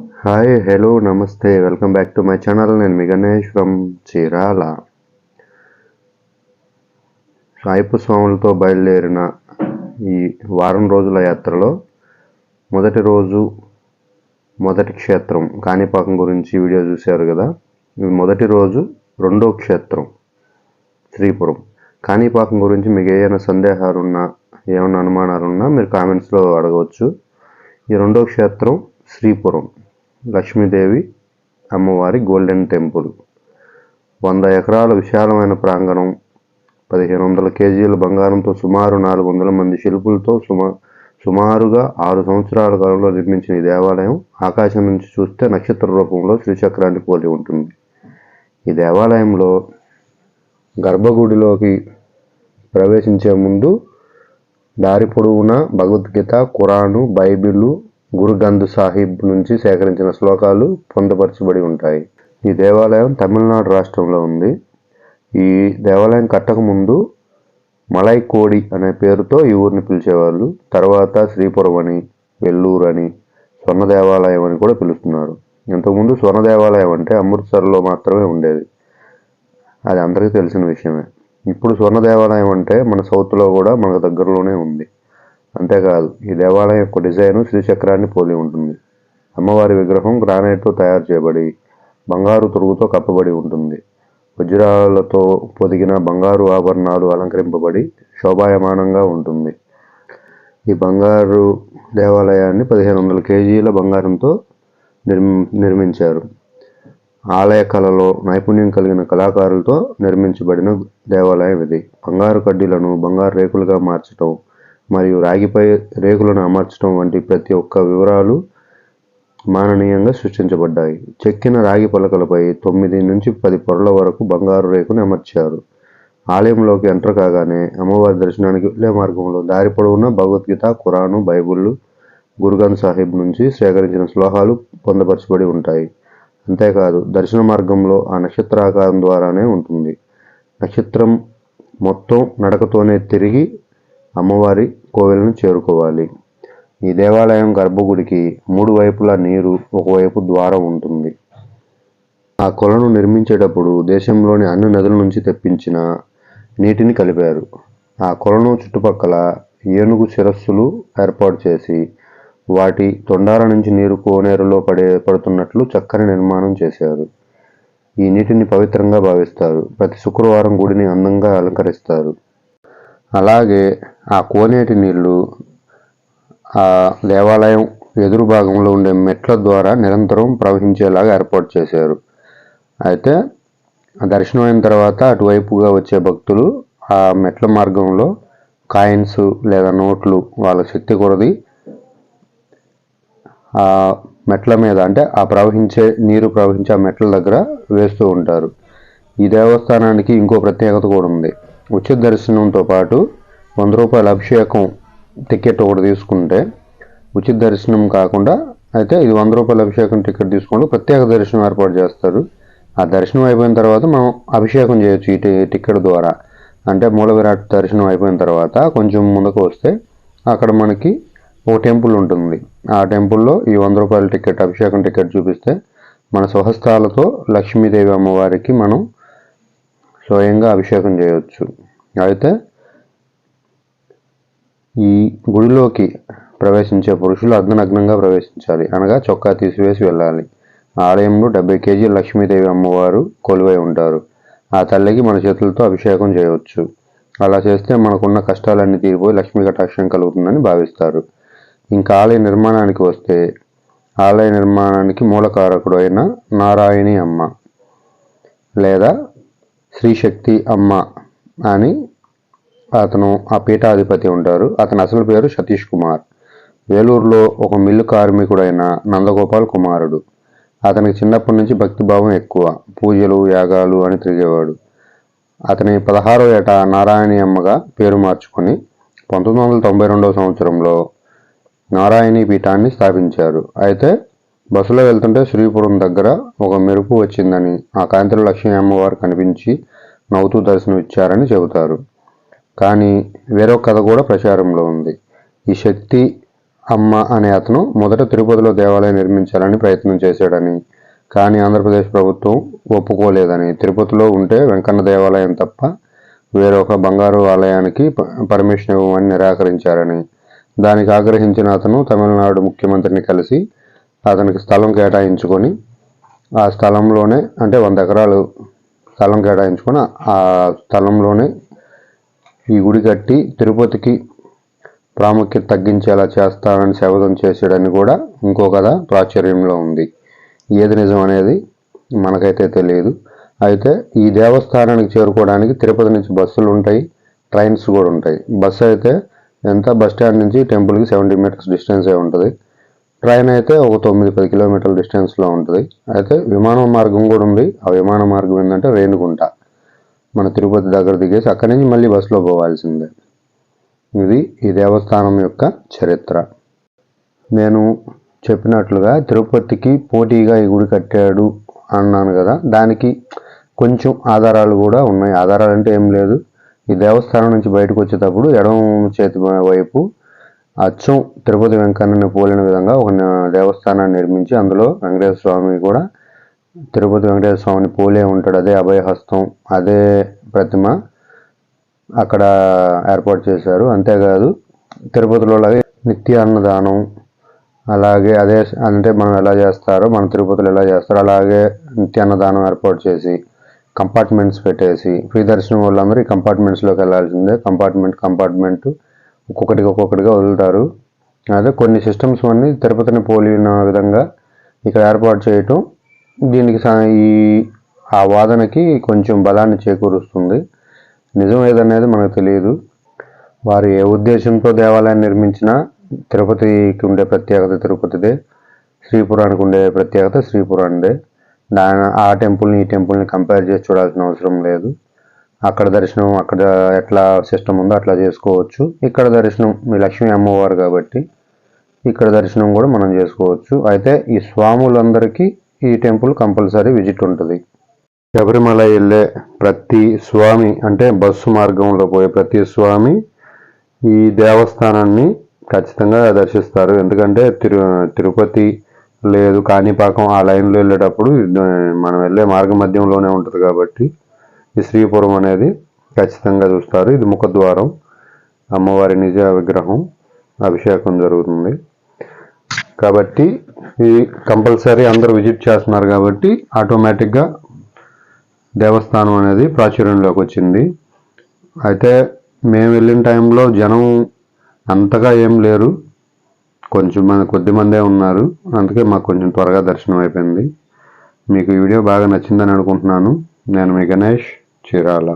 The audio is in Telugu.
హాయ్ హలో నమస్తే welcome back to my channel నేను మీ గణేష్ ఫ్రమ్ చీరాల. సాయిపు స్వాములతో బయలుదేరిన ఈ వారం రోజుల యాత్రలో మొదటి రోజు మొదటి క్షేత్రం కాణిపాకం గురించి వీడియో చూశారు కదా? మొదటి రోజు రెండో క్షేత్రం శ్రీపురం. కాణిపాకం గురించి మీకు ఏమైనా సందేహాలు ఉన్నా ఏమైనా అనుమానాలు ఉన్నా మీరు కామెంట్స్లో అడగవచ్చు. ఈ రెండో క్షేత్రం శ్రీపురం. లక్ష్మీదేవి అమ్మవారి గోల్డెన్ టెంపుల్. వంద ఎకరాల విశాలమైన ప్రాంగణం పదిహేను వందల కేజీల బంగారంతో సుమారు నాలుగు వందల మంది శిల్పులతో సుమా సుమారుగా ఆరు సంవత్సరాల కాలంలో నిర్మించిన ఈ దేవాలయం ఆకాశం నుంచి చూస్తే నక్షత్ర రూపంలో శ్రీచక్రాన్ని పోలి ఉంటుంది. ఈ దేవాలయంలో గర్భగుడిలోకి ప్రవేశించే ముందు దారి పొడవునా భగవద్గీత ఖురాను బైబిలు గురుగంధ్ సాహిబ్ నుంచి సేకరించిన శ్లోకాలు పొందుపరచబడి ఉంటాయి. ఈ దేవాలయం తమిళనాడు రాష్ట్రంలో ఉంది. ఈ దేవాలయం కట్టకముందు మలైకోడి మలై కోడి అనే పేరుతో ఈ ఊరిని పిలిచేవాళ్ళు. తర్వాత శ్రీపురం అని వెల్లూరు అని స్వర్ణ దేవాలయం అని కూడా పిలుస్తున్నారు. ఇంతకుముందు స్వర్ణ దేవాలయం అంటే అమృత్సర్లో మాత్రమే ఉండేది. అది అందరికీ తెలిసిన విషయమే. ఇప్పుడు స్వర్ణ దేవాలయం అంటే మన సౌత్లో కూడా మనకు దగ్గరలోనే ఉంది. అంతేకాదు ఈ దేవాలయం యొక్క డిజైన్ శ్రీచక్రాన్ని పోలి ఉంటుంది. అమ్మవారి విగ్రహం గ్రానైట్తో తయారు చేయబడి బంగారు తొరుగుతో కప్పబడి ఉంటుంది. వజ్రాలతో పొదిగిన బంగారు ఆభరణాలు అలంకరింపబడి శోభాయమానంగా ఉంటుంది. ఈ బంగారు దేవాలయాన్ని పదిహేను వందల కేజీల బంగారంతో నిర్మి నిర్మించారు. ఆలయ కళలో నైపుణ్యం కలిగిన కళాకారులతో నిర్మించబడిన దేవాలయం ఇది. బంగారు కడ్డీలను బంగారు రేకులుగా మార్చటం మరియు రాగిపై రేకులను అమర్చడం వంటి ప్రతి ఒక్క వివరాలు మాననీయంగా సృష్టించబడ్డాయి. చెక్కిన రాగి పలకలపై తొమ్మిది నుంచి పది పొరల వరకు బంగారు రేకుని అమర్చారు. ఆలయంలోకి ఎంటర్ కాగానే అమ్మవారి దర్శనానికి వెళ్ళే మార్గంలో దారి పొడవునా భగవద్గీత ఖురాను బైబిళ్ళు గురుగన్ సాహిబ్ నుంచి సేకరించిన శ్లోహాలు పొందపరచబడి ఉంటాయి. అంతేకాదు దర్శన మార్గంలో ఆ నక్షత్రాకారం ద్వారానే ఉంటుంది. నక్షత్రం మొత్తం నడకతోనే తిరిగి అమ్మవారి కోవెలను చేరుకోవాలి. ఈ దేవాలయం గర్భగుడికి మూడు వైపులా నీరు ఒకవైపు ద్వారం ఉంటుంది. ఆ కొలను నిర్మించేటప్పుడు దేశంలోని అన్ని నదుల నుంచి తెప్పించిన నీటిని కలిపారు. ఆ కొలను చుట్టుపక్కల ఏనుగు శిరస్సులు ఏర్పాటు చేసి వాటి తొండాల నుంచి నీరు కోనేరులో పడే పడుతున్నట్లు చక్కని నిర్మాణం చేశారు. ఈ నీటిని పవిత్రంగా భావిస్తారు. ప్రతి శుక్రవారం గుడిని అందంగా అలంకరిస్తారు. అలాగే ఆ కోనేటి నీళ్ళు ఆ దేవాలయం ఎదురు భాగంలో ఉండే మెట్ల ద్వారా నిరంతరం ప్రవహించేలాగా ఏర్పాటు చేశారు. అయితే ఆ దర్శనం అయిన తర్వాత అటువైపుగా వచ్చే భక్తులు ఆ మెట్ల మార్గంలో కాయిన్స్ లేదా నోట్లు వాళ్ళ శక్తి కొరది ఆ మెట్ల మీద అంటే ఆ ప్రవహించే నీరు ప్రవహించే ఆ మెట్ల దగ్గర వేస్తూ ఉంటారు. ఈ దేవస్థానానికి ఇంకో ప్రత్యేకత కూడా ఉంది. ఉచిత దర్శనంతో పాటు వంద రూపాయల అభిషేకం టికెట్ ఒకటి తీసుకుంటే ఉచిత దర్శనం కాకుండా అయితే ఇది వంద రూపాయల అభిషేకం టికెట్ తీసుకుంటే ప్రత్యేక దర్శనం ఏర్పాటు చేస్తారు. ఆ దర్శనం అయిపోయిన తర్వాత మనం అభిషేకం చేయొచ్చు ఈ టికెట్ ద్వారా. అంటే మూల విరాట్ దర్శనం అయిపోయిన తర్వాత కొంచెం ముందుకు వస్తే అక్కడ మనకి ఓ టెంపుల్ ఉంటుంది. ఆ టెంపుల్లో ఈ వంద రూపాయల టికెట్ అభిషేకం టికెట్ చూపిస్తే మన స్వహస్తాలతో లక్ష్మీదేవి అమ్మవారికి మనం స్వయంగా అభిషేకం చేయవచ్చు అయితే ఈ గుడిలోకి ప్రవేశించే పురుషులు అర్ధనగ్నంగా ప్రవేశించాలి. అనగా చొక్కా తీసివేసి వెళ్ళాలి. ఆలయంలో డెబ్బై కేజీల లక్ష్మీదేవి అమ్మవారు కొలువై ఉంటారు. ఆ తల్లికి మన చేతులతో అభిషేకం చేయవచ్చు అలా చేస్తే మనకున్న కష్టాలన్నీ తీరిపోయి లక్ష్మీ కటాక్షం కలుగుతుందని భావిస్తారు. ఇంకా ఆలయ నిర్మాణానికి వస్తే ఆలయ నిర్మాణానికి మూలకారకుడు అయిన నారాయణి అమ్మ లేదా శ్రీశక్తి అమ్మ అని అతను ఆ పీఠాధిపతి ఉంటారు. అతని అసలు పేరు సతీష్ కుమార్. వేలూరులో ఒక మిల్లు కార్మికుడైన నందగోపాల్ కుమారుడు. అతనికి చిన్నప్పటి నుంచి భక్తిభావం ఎక్కువ. పూజలు యాగాలు అని తిరిగేవాడు. అతని పదహారో ఏట నారాయణి అమ్మగా పేరు మార్చుకొని పంతొమ్మిది వందల తొంభై రెండవ సంవత్సరంలో నారాయణి పీఠాన్ని స్థాపించారు. అయితే బస్సులో వెళ్తుంటే శ్రీపురం దగ్గర ఒక మెరుపు వచ్చిందని ఆ కాంతిలో లక్ష్మీ అమ్మవారు కనిపించి నవ్వుతూ దర్శనం ఇచ్చారని చెబుతారు. కానీ వేరొక కథ కూడా ప్రచారంలో ఉంది. ఈ శక్తి అమ్మ అనే అతను మొదట తిరుపతిలో దేవాలయం నిర్మించాలని ప్రయత్నం చేశాడని కానీ ఆంధ్రప్రదేశ్ ప్రభుత్వం ఒప్పుకోలేదని. తిరుపతిలో ఉంటే వెంకన్న దేవాలయం తప్ప వేరొక బంగారు ఆలయానికి పర్మిషన్ ఇవ్వమని నిరాకరించారని. దానికి ఆగ్రహించిన అతను తమిళనాడు ముఖ్యమంత్రిని కలిసి అతనికి స్థలం కేటాయించుకొని ఆ స్థలంలోనే అంటే వంద ఎకరాలు స్థలం కేటాయించుకొని ఆ స్థలంలోనే ఈ గుడి కట్టి తిరుపతికి ప్రాముఖ్యత తగ్గించేలా చేస్తానని శపథం చేశాడని కూడా ఇంకో కథ ప్రాచుర్యంలో ఉంది. ఏది నిజం అనేది మనకైతే తెలియదు. అయితే ఈ దేవస్థానానికి చేరుకోవడానికి తిరుపతి నుంచి బస్సులు ఉంటాయి ట్రైన్స్ కూడా ఉంటాయి. బస్సు అయితే ఎంత బస్ స్టాండ్ నుంచి టెంపుల్కి సెవెంటీ మీటర్స్ డిస్టెన్సే ఉంటుంది. ట్రైన్ అయితే ఒక తొమ్మిది పది కిలోమీటర్ల డిస్టెన్స్లో ఉంటుంది. అయితే విమాన మార్గం కూడా ఉంది. ఆ విమాన మార్గం ఏంటంటే రేణుగుంట. మన తిరుపతి దగ్గర దిగేసి అక్కడి నుంచి మళ్ళీ బస్సులో పోవాల్సిందే. ఇది ఈ దేవస్థానం యొక్క చరిత్ర. నేను చెప్పినట్లుగా తిరుపతికి పోటీగా ఈ గుడి కట్టాడు అన్నాను కదా. దానికి కొంచెం ఆధారాలు కూడా ఉన్నాయి. ఆధారాలు అంటే ఏం లేదు. ఈ దేవస్థానం నుంచి బయటకు వచ్చేటప్పుడు ఎడమ చేతి వైపు అచ్చం తిరుపతి వెంకన్నని పోలిన విధంగా ఒక దేవస్థానాన్ని నిర్మించి అందులో వెంకటేశ్వర స్వామి కూడా తిరుపతి వెంకటేశ్వర స్వామిని పోలే ఉంటాడు. అదే అభయహస్తం అదే ప్రతిమ అక్కడ ఏర్పాటు చేశారు. అంతేకాదు తిరుపతిలో అలాగే నిత్య అన్నదానం అలాగే అదే అంటే మనం ఎలా చేస్తారో మన తిరుపతిలో ఎలా చేస్తారో అలాగే నిత్య అన్నదానం ఏర్పాటు చేసి కంపార్ట్మెంట్స్ పెట్టేసి ఫ్రీ దర్శనం వాళ్ళందరూ ఈ కంపార్ట్మెంట్స్లోకి వెళ్ళాల్సిందే. కంపార్ట్మెంట్ కంపార్ట్మెంట్ ఒక్కొక్కటిగా ఒక్కొక్కటిగా వదులుతారు. అదే కొన్ని సిస్టమ్స్ అన్ని తిరుపతిని పోలిన విధంగా ఇక్కడ ఏర్పాటు చేయటం దీనికి ఈ ఆ వాదనకి కొంచెం బలాన్ని చేకూరుస్తుంది. నిజం ఏదనేది మనకు తెలియదు. వారు ఏ ఉద్దేశంతో దేవాలయాన్ని నిర్మించినా తిరుపతికి ఉండే ప్రత్యేకత తిరుపతిదే. శ్రీపురానికి ఉండే ప్రత్యేకత శ్రీపురానిదే. దాని ఆ టెంపుల్ని ఈ టెంపుల్ని కంపేర్ చేసి చూడాల్సిన అవసరం లేదు. అక్కడ దర్శనం అక్కడ ఎట్లా సిస్టమ్ ఉందో అట్లా చేసుకోవచ్చు. ఇక్కడ దర్శనం మీ లక్ష్మీ అమ్మవారు కాబట్టి ఇక్కడ దర్శనం కూడా మనం చేసుకోవచ్చు. అయితే ఈ స్వాములందరికీ ఈ టెంపుల్ కంపల్సరీ విజిట్ ఉంటుంది. శబరిమల వెళ్ళే ప్రతి స్వామి అంటే బస్సు మార్గంలో పోయే ప్రతి స్వామి ఈ దేవస్థానాన్ని ఖచ్చితంగా దర్శిస్తారు. ఎందుకంటే తిరు తిరుపతి లేదు కాణిపాకం ఆ లైన్లో వెళ్ళేటప్పుడు మనం వెళ్ళే మార్గ మధ్యంలోనే ఉంటుంది కాబట్టి ఈ శ్రీపురం అనేది ఖచ్చితంగా చూస్తారు. ఇది ముఖద్వారం అమ్మవారి నిజ విగ్రహం అభిషేకం జరుగుతుంది. కాబట్టి ఈ కంపల్సరీ అందరూ విజిట్ చేస్తున్నారు కాబట్టి ఆటోమేటిక్గా దేవస్థానం అనేది ప్రాచుర్యంలోకి వచ్చింది. అయితే మేము వెళ్ళిన టైంలో జనం అంతగా ఏం లేరు. కొంచెం మంది కొద్ది మందే ఉన్నారు. అందుకే మాకు కొంచెం త్వరగా దర్శనం అయిపోయింది. మీకు ఈ వీడియో బాగా నచ్చిందని అనుకుంటున్నాను. నేను మీ గణేష్. చీరాల